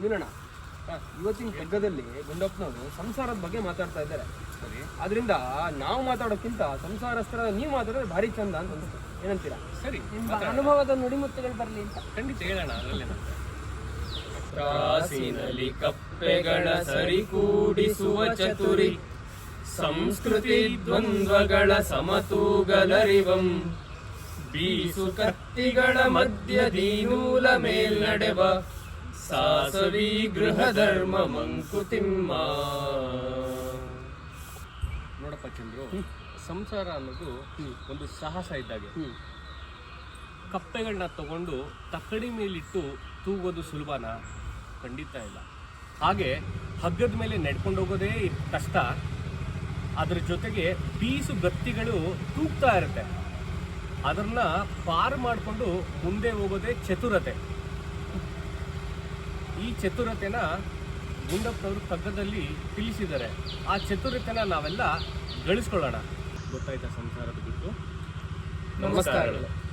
ನಿಲ್ಲೋಣ. ಇವತ್ತಿನ ಕಗ್ಗದಲ್ಲಿ ಗುಂಡಪ್ಪನವರು ಸಂಸಾರದ ಬಗ್ಗೆ ಮಾತಾಡ್ತಾ ಇದ್ದಾರೆ. ಸರಿ. ಅದರಿಂದ ನಾವು ಮಾತಾಡೋಕ್ಕಿಂತ ಸಂಸಾರಸ್ಥರ ನೀವು ಮಾತಾಡೋದು ಭಾರಿ ಚಂದ ಅಂತ ಅನ್ಸುತ್ತೆ ಏನಂತೀರಾ? ಸರಿ. ನಿಮ್ಮ ಅನುಭವದ ನುಡಿಮುತ್ತುಗಳು ಬರಲಿ ಅಂತ. ಖಂಡಿತ ಹೇಳೋಣ ಅದರಲ್ಲೇನಂತ ತ್ರಾಸಿನಲ್ಲಿ ಕಪ್ಪೆಗಳ ಸರಿಕೂಡಿಸುವ ಚತುರಿ ಸಂಸ್ಕೃತಿ ದ್ವಂದ್ವಗಳ ಸಮತೂಗಲರಿವಂ. ಬೀಸು ಕತ್ತಿಗಳ ಮಧ್ಯ ದೀನೂಲ ಮೇಲ್ನಡೆವ ಸಾಸವಿ ಗೃಹ ಧರ್ಮ ಮಂಕುತಿಮ್ಮ ನೋಡಪ್ಪ ಚಂದ್ರು ಸಂಸಾರ ಅನ್ನೋದು ಒಂದು ಸಾಹಸ ಇದ್ದಾಗೆ. ಕಪ್ಪೆಗಳನ್ನ ತಗೊಂಡು ತಕ್ಕಡಿ ಮೇಲಿಟ್ಟು ತೂಗೋದು ಸುಲಭನ? ಖಂಡಿತ ಇಲ್ಲ. ಹಾಗೆ ಹಗ್ಗದ ಮೇಲೆ ನಡ್ಕೊಂಡು ಹೋಗೋದೇ ಕಷ್ಟ. ಅದರ ಜೊತೆಗೆ ಬೀಸು ಗತ್ತಿಗಳು ತೂಗ್ತಾ ಇರುತ್ತೆ. ಅದನ್ನ ಪಾರು ಮಾಡಿಕೊಂಡು ಮುಂದೆ ಹೋಗೋದೇ ಚತುರತೆ. ಈ ಚತುರತೆನ ಗುಂಡಪ್ಪನವರು ಕಗ್ಗದಲ್ಲಿ ತಿಳಿಸಿದ್ದಾರೆ. ಆ ಚತುರತೆನ ನಾವೆಲ್ಲ ಗಳಿಸ್ಕೊಳ್ಳೋಣ. ಗೊತ್ತಾಯ್ತಾ ಸಂಸಾರದ ಬಿಟ್ಟು? ನಮಸ್ಕಾರಗಳು.